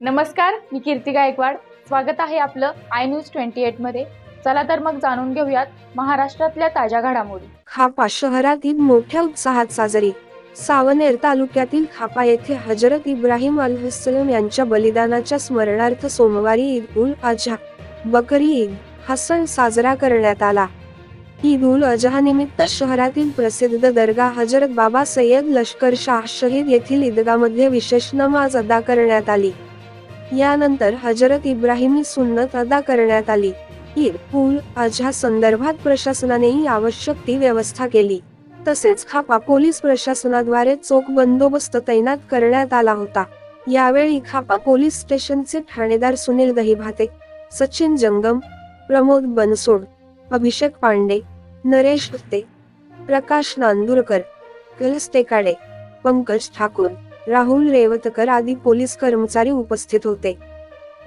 नमस्कार मी कीर्ती गायकवाड. स्वागत आहे आपलं आय न्यूज ट्वेंटी एटमध्ये. चला तर मग जाणून घेऊयात महाराष्ट्रातल्या ताज्या घडामोडी. खापा शहरातील मोठ्या उत्साहात साजरी. सावनेर तालुक्यातील खापा येथे हजरत इब्राहिम अलहसलम यांच्या बलिदानाच्या स्मरणार्थ सोमवारी ईद उल अजहा बकरी ईद हा सण साजरा करण्यात आला. ईद उल अजहा निमित्त शहरातील प्रसिद्ध दर्गा हजरत बाबा सय्यद लष्कर शाह शहीद येथील ईदगामध्ये विशेष नमाज अदा करण्यात आली. यानंतर हजरत इब्राहिमी सुन्नत अदा करण्यात आली. ईद पूल अजहा संदर्भात प्रशासनानेही आवश्यक ती व्यवस्था केली. तसेच खापा पोलीस प्रशासनाद्वारे चोख बंदोबस्त तैनात करण्यात आला होता. यावेळी खापा पोलीस स्टेशनचे ठाणेदार सुनील दहिभाते सचिन जंगम प्रमोद बनसोड अभिषेक पांडे नरेश गुप्ते प्रकाश नांदुरकर कलस टेकाडे पंकज ठाकूर राहुल रेवतकर आदी पोलीस कर्मचारी उपस्थित होते.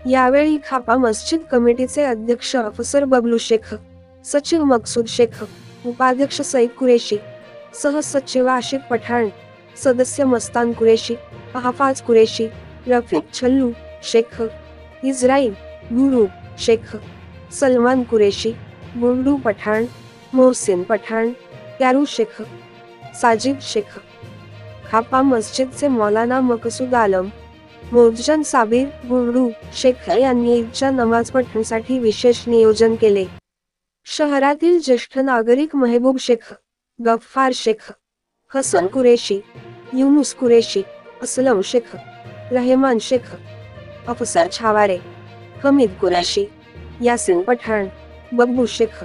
यावेळी खापा मस्जिद कमिटीचे अध्यक्ष अफसर बबलू शेख सचिव मकसूद शेख उपाध्यक्ष सईद कुरेशी सहसचिव आशिक पठाण सदस्य मस्तान कुरेशी अहफाज कुरेशी रफीक छल्लू शेख इस्राईल गुरु शेख सलमान कुरेशी गुंडू पठाण मोहसिन पठाण कॅरू शेख साजिद शेख खापा मस्जिदचे मौलाना मकसूद आलम मोर्जन साबीर गुरडू शेख यांनी ईदच्या नमाज पठणसाठी विशेष नियोजन केले. शहरातील ज्येष्ठ नागरिक मेहबूब शेख गफ्फार शेख हसन कुरेशी युनुस कुरेशी असलम शेख रहमान शेख अफसर छावारे हमीद कुरेशी यासिन पठाण बब्बू शेख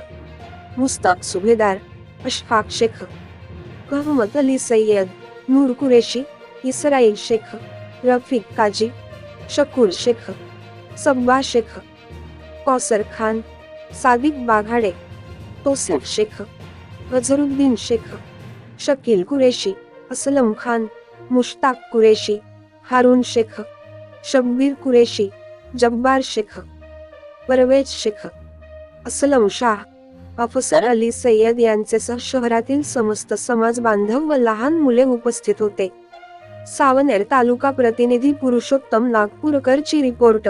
मुस्ताक सुभेदार अशफाक शेख कहमत अली सय्यद नूर कुरेशी इस्राईल शेख रफीक काजी शकूर शेख सब्बा शेख कौसर खान सादिक बाघाडे तोसफ शेख गझरुद्दीन शेख शकील कुरेशी असलम खान मुश्ताक कुरेशी हारून शेख शब्बीर कुरेशी जब्बार शेख परवेज शेख असलम शाह अफसर अली सय्यद यांचेसह शहरातील समस्त समाज बांधव व लहान मुले उपस्थित होते. सावनेर तालुका प्रतिनिधी पुरुषोत्तम नागपूरकरची रिपोर्ट.